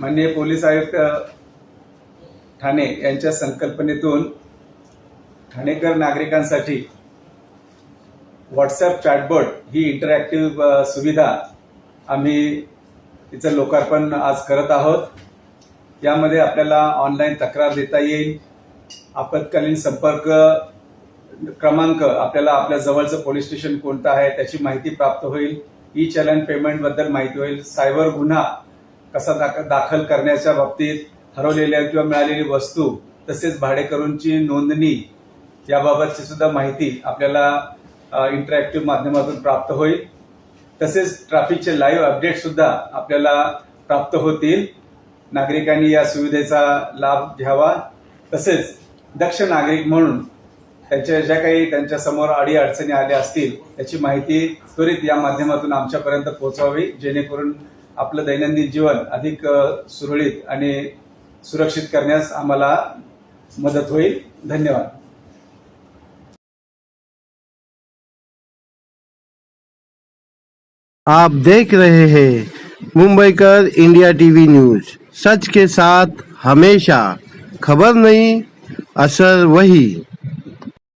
माननीय पोलीस आयुक्त ठाणे यांच्या संकल्पनेतून ठाणेकर नागरिकांसाठी व्हॉट्सअप चॅटबोर्ड ही इंटरॅक्टिव्ह सुविधा आम्ही तिचं लोकार्पण आज करत आहोत. यामध्ये आपल्याला ऑनलाईन तक्रार देता येईल. आपत्कालीन संपर्क क्रमांक आपल्याला आपल्या जवळचं पोलीस स्टेशन कोणतं आहे त्याची माहिती प्राप्त होईल. ई चलन पेमेंटबद्दल माहिती होईल. सायबर गुन्हा कसा दाख- दाखल करण्याच्या बाबतीत हरवलेल्या किंवा मिळालेली वस्तू तसेच भाडेकरूंची नोंदणी याबाबतची सुद्धा माहिती आपल्याला इंटरॅक्टिव्ह माध्यमातून प्राप्त होईल. तसेच ट्रॅफिकचे लाईव्ह अपडेट सुद्धा आपल्याला प्राप्त होतील. नागरिकांनी या सुविधेचा लाभ घ्यावा. तसेच दक्ष नागरिक म्हणून त्यांच्या ज्या काही त्यांच्यासमोर अडी अडचणी आल्या असतील त्याची माहिती त्वरित या माध्यमातून आमच्यापर्यंत पोहोचवावी जेणेकरून आपलं दैनंदिन जीवन अधिक सुरळीत आणि सुरक्षित करण्यास आम्हाला मदत होईल. धन्यवाद. आप देख रहे हैं मुंबई कर इंडिया टीवी न्यूज। सच के साथ हमेशा। खबर नहीं असर वही।